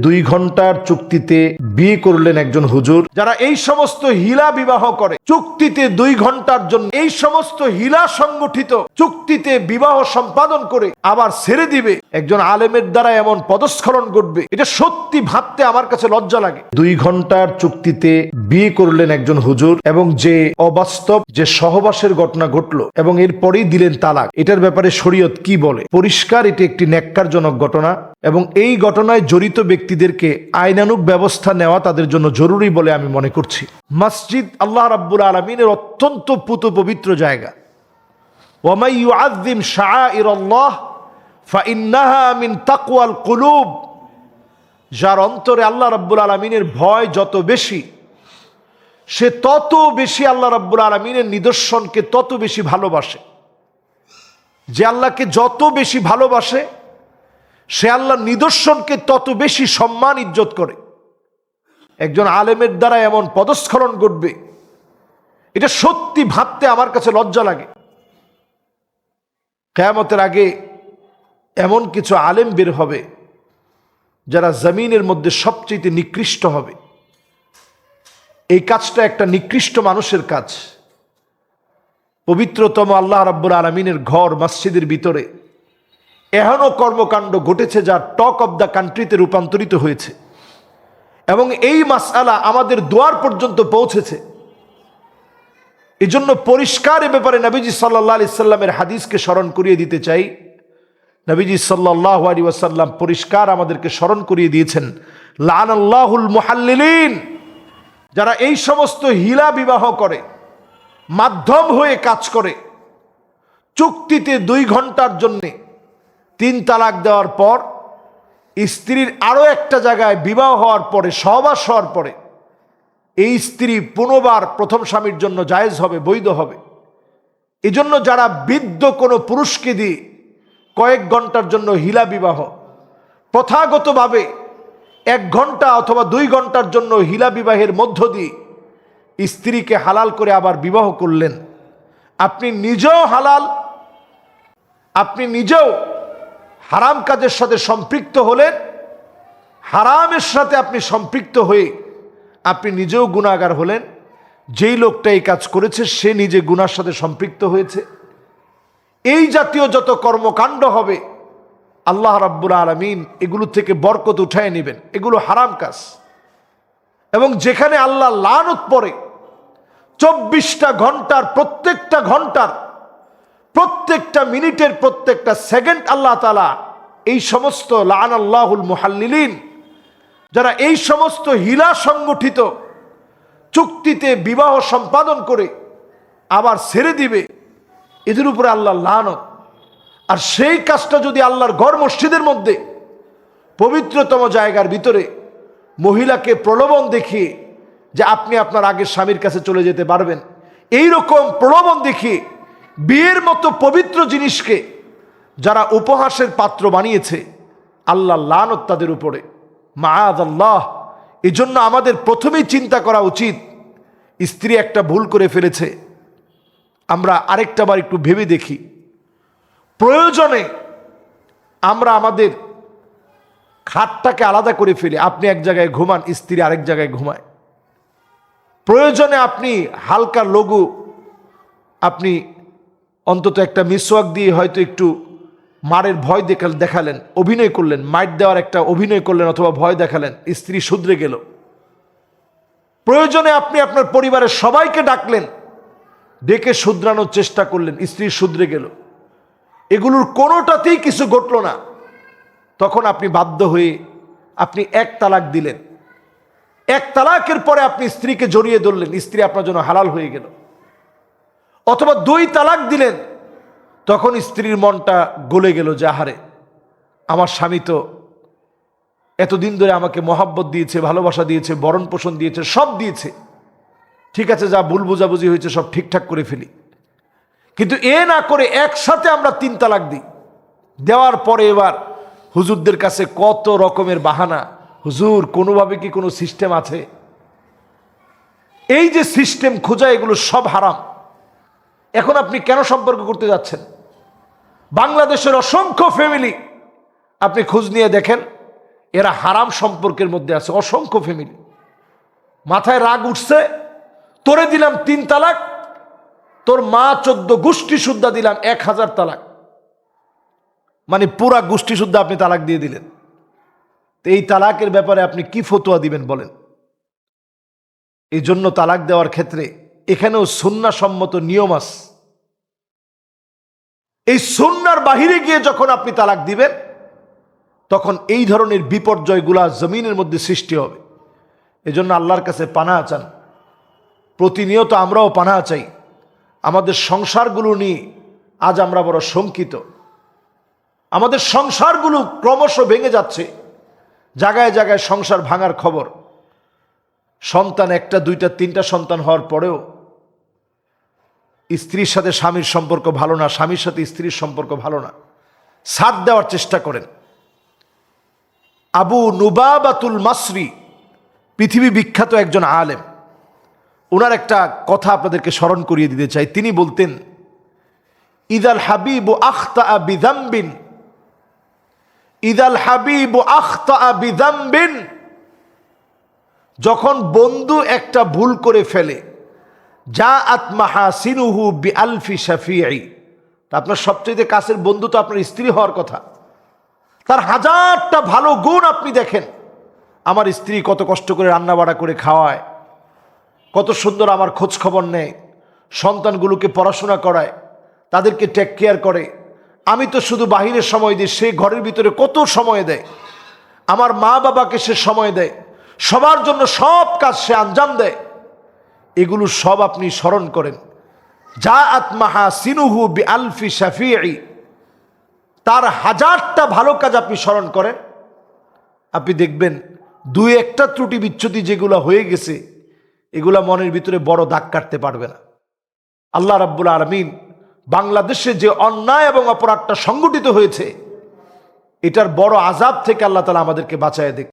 দুই ঘণ্টার চুক্তিতে বিয়ে করলেন একজন হুজুর, যারা এই সমস্ত হিলা বিবাহ করে। চুক্তিতে দুই ঘণ্টার জন্য এই সমস্ত হিলা সংগঠিত, চুক্তিতে বিবাহ সম্পাদন করে আবার ছেড়ে দিবে। একজন আলেমের দ্বারা এমন পদস্খলন ঘটবে। এটা সত্যি ভাবতে আমার কাছে লজ্জা লাগে। দুই ঘণ্টার চুক্তিতে বিয়ে করলেন একজন হুজুর এবং যে অবাস্তব, যে সহবাসের ঘটনা ঘটলো এবং এরপরেই দিলেন তালাক। এটার ব্যাপারে শরীয়ত কি বলে? পরিষ্কার, এটি একটি ন্যাক্কারজনক ঘটনা। এবং এই ঘটনায় জড়িত ব্যক্তিদেরকে আইনানুক ব্যবস্থা নেওয়া তাদের জন্য জরুরি বলে আমি মনে করছি। মসজিদ আল্লাহ রাব্বুল আলমিনের অত্যন্ত পুত পবিত্র জায়গা। ওয়ামাই ইউআযযিম শাআইরাল্লাহ ফাইন্নাহা মিন তাকওয়াল কুলুব। যার অন্তরে আল্লাহ রাব্বুল আলমিনের ভয় যত বেশি, সে তত বেশি আল্লাহ রাব্বুল আলমিনের নিদর্শনকে তত বেশি ভালোবাসে। যে আল্লাহকে যত বেশি ভালোবাসে সে আল্লাহর নিদর্শনকে তত বেশি সম্মান, ইজ্জত করে। একজন আলেমের দ্বারা এমন পদস্খলন ঘটবে। এটা সত্যি ভাবতে আমার কাছে লজ্জা লাগে। কেয়ামতের আগে এমন কিছু আলেম বের হবে যারা জমিনের মধ্যে সবচেয়ে নিকৃষ্ট হবে। এই কাজটা একটা নিকৃষ্ট মানুষের কাজ। পবিত্রতম আল্লাহ রাব্বুল আলমিনের ঘর, মসজিদের ভিতরে এহেন কর্মকাণ্ড ঘটেছে যা টক অব দ্য কান্ট্রিতে রূপান্তরিত হয়েছে। এবং এই মাসালা আমাদের দুয়ার পর্যন্ত পৌঁছেছে। এজন্য পরিষ্কার এ ব্যাপারে নবীজি সাল্লাহ আলি সাল্লামের হাদিসকে স্মরণ করিয়ে দিতে চাই। নবীজি সাল্লাহ আলী ওয়াসাল্লাম পরিষ্কার আমাদেরকে স্মরণ করিয়ে দিয়েছেন লান আল্লাহুল মুহাল্লিলিন, যারা এই সমস্ত হিলা বিবাহ করে, মাধ্যম হয়ে কাজ করে, চুক্তিতে দুই ঘণ্টার জন্যে তিন তালাক দেওয়ার পর স্ত্রীর আরও একটা জায়গায় বিবাহ হওয়ার পরে, সহবাস হওয়ার পরে, এই স্ত্রী পুনবার প্রথম স্বামীর জন্য জায়েজ হবে, বৈধ হবে। এজন্য যারা বৃদ্ধ কোনো পুরুষকে দিয়ে কয়েক ঘণ্টার জন্য হিলা বিবাহ, প্রথাগতভাবে এক ঘণ্টা অথবা দুই ঘণ্টার জন্য হিলা বিবাহের মধ্য দিয়ে স্ত্রীকে হালাল করে আবার বিবাহ করলেন। আপনি নিজেও হালাল, আপনি নিজেও হারাম কাজের সাথে সম্পৃক্ত হলেন, হারামের সাথে আপনি সম্পৃক্ত হয়ে আপনি নিজেও গুণাগার হলেন, যেই লোকটা এই কাজ করেছে, সে নিজে গুনার সাথে সম্পৃক্ত হয়েছে। এই জাতীয় যত কর্মকাণ্ড হবে, আল্লাহ রাব্বুল আলমিন এগুলো থেকে বরকত উঠায় নেবেন। এগুলো হারাম কাজ। এবং যেখানে আল্লাহ লানত পড়ে, চব্বিশটা ঘণ্টার প্রত্যেকটা ঘণ্টার প্রত্যেকটা মিনিটের প্রত্যেকটা সেকেন্ড আল্লাহ তালা এই সমস্ত লান আল্লাহুল মুহাল্লিলিন, যারা এই সমস্ত হিলা সংগঠিত, চুক্তিতে বিবাহ সম্পাদন করে আবার ছেড়ে দিবে, এদের উপরে আল্লাহ লানত। আর সেই কাজটা যদি আল্লাহর ঘর মসজিদের মধ্যে, পবিত্রতম জায়গার ভিতরে মহিলাকে প্রলোভন দেখিয়ে যে আপনি আপনার আগের স্বামীর কাছে চলে যেতে পারবেন এই রকম প্রলোভন দেখিয়ে বিয়ের মতো পবিত্র জিনিসকে যারা উপহাসের পাত্র বানিয়েছে আল্লাহ লানত তাদের উপরে। মায়াদ আল্লাহ এই জন্য আমাদের প্রথমেই চিন্তা করা উচিত, স্ত্রী একটা ভুল করে ফেলেছে। আমরা আরেকটা বার একটু ভেবে দেখি। প্রয়োজনে আমরা আমাদের খাটটাকে আলাদা করে ফেলি। আপনি এক জায়গায় ঘুমান, স্ত্রী আরেক জায়গায় ঘুমায়। প্রয়োজনে আপনি হালকা লঘু, আপনি অন্তত একটা মিসওয়াক দিয়ে হয়তো একটু মারের ভয় দেখাল দেখালেন, অভিনয় করলেন, মাইট দেওয়ার একটা অভিনয় করলেন অথবা ভয় দেখালেন, স্ত্রী শুধরে গেল। প্রয়োজনে আপনি আপনার পরিবারের সবাইকে ডাকলেন, ডেকে শুধরানোর চেষ্টা করলেন, স্ত্রী শুধরে গেল। এগুলোর কোনোটাতেই কিছু ঘটল না। তখন আপনি বাধ্য হয়ে আপনি এক তালাক দিলেন। এক তালাকের পরে আপনি স্ত্রীকে জড়িয়ে ধরলেন, স্ত্রী আপনার জন্য হালাল হয়ে গেল। অথবা দুই তালাক দিলেন, তখন স্ত্রীর মনটা গলে গেল যে, আহারে, আমার স্বামী তো এতদিন ধরে আমাকে মহাব্বত দিয়েছে, ভালোবাসা দিয়েছে, বরণ পোষণ দিয়েছে, সব দিয়েছে। ঠিক আছে, যা ভুল বুঝাবুঝি হয়েছে, সব ঠিকঠাক করে ফেলি। কিন্তু এ না করে একসাথে আমরা তিন তালাক দিই। দেওয়ার পরে এবার হুজুরদের কাছে কত রকমের বাহানা, হুজুর, কোনোভাবে কি কোনো সিস্টেম আছে? এই যে সিস্টেম খোঁজা, এগুলো সব হারাম। এখন আপনি কেন সম্পর্ক করতে যাচ্ছেন? বাংলাদেশের অসংখ্য ফ্যামিলি আপনি খোঁজ নিয়ে দেখেন, এরা হারাম সম্পর্কের মধ্যে আছে, অসংখ্য ফ্যামিলি মাথায় রাগ উঠছে, তোরে দিলাম তিন তালাক, তোর মা চোদ্দ গোষ্ঠী সুদ্ধা দিলাম এক হাজার তালাক। মানে পুরা গোষ্ঠী শুদ্ধা আপনি তালাক দিয়ে দিলেন। তো এই তালাকের ব্যাপারে আপনি কি ফতোয়া দিবেন বলেন? এই জন্য তালাক দেওয়ার ক্ষেত্রে এখানেও সুন্নাসম্মত নিয়ম আছে। এই সুন্নার বাহিরে গিয়ে যখন আপনি তালাক দিবেন, তখন এই ধরনের বিপর্যয়গুলা জমিনের মধ্যে সৃষ্টি হবে। এজন্য আল্লাহর কাছে পানা চান। প্রতিনিয়ত আমরাও পানা চাই। আমাদের সংসারগুলো নিয়ে আজ আমরা বড় শঙ্কিত। আমাদের সংসারগুলো ক্রমশ ভেঙে যাচ্ছে। জায়গায় জায়গায় সংসার ভাঙার খবর। সন্তান একটা, দুইটা, তিনটা সন্তান হওয়ার পরেও স্ত্রীর সাথে স্বামীর সম্পর্ক ভালো না, স্বামীর সাথে স্ত্রীর সম্পর্ক ভালো না। সাথ দেওয়ার চেষ্টা করেন। আবু নুবাবাতুল মাসরি, পৃথিবী বিখ্যাত একজন আলেম। ওনার একটা কথা আপনাদেরকে স্মরণ করিয়ে দিতে চাই। তিনি বলতেন, ইদাল হাবিব আখতা বিদাম্বিন ইদাল হাবিব আখতা বিদাম্বিন যখন বন্ধু একটা ভুল করে ফেলে যা আত্মাহা সিনুহু বি আলফি শাফিআই আপনার সবচেয়ে কাছের বন্ধু তো আপনার স্ত্রী হওয়ার কথা। তার হাজারটা ভালো গুণ আপনি দেখেন। আমার স্ত্রী কত কষ্ট করে রান্না বাড়া করে খাওয়ায়, কত সুন্দর আমার খোঁজ খবর নেয়, সন্তানগুলোকে পড়াশোনা করায়, তাদেরকে টেক কেয়ার করে। আমি তো শুধু বাহিরের সময় দিই, সে ঘরের ভিতরে কত সময় দেয়। আমার মা বাবাকে সে সময় দেয়। সবার জন্য সব কাজ সে আঞ্জাম দেয়। এগুলো সব আপনি স্মরণ করেন। যা আত্মাহা সিনুহু বি আলফি শাফিআই তার হাজারটা ভালো কাজ আপনি স্মরণ করেন। আপনি দেখবেন দুই একটা ত্রুটি বিচ্ছুতি যেগুলো হয়ে গেছে, এগুলা মনের ভিতরে বড় দাগ কাটতে পারবে না। আল্লাহ রাব্বুল আলমিন বাংলাদেশে যে অন্যায় এবং অপরাধটা সংগঠিত হয়েছে, এটার বড় আজাব থেকে আল্লাহ তালা আমাদেরকে বাঁচায় দেখ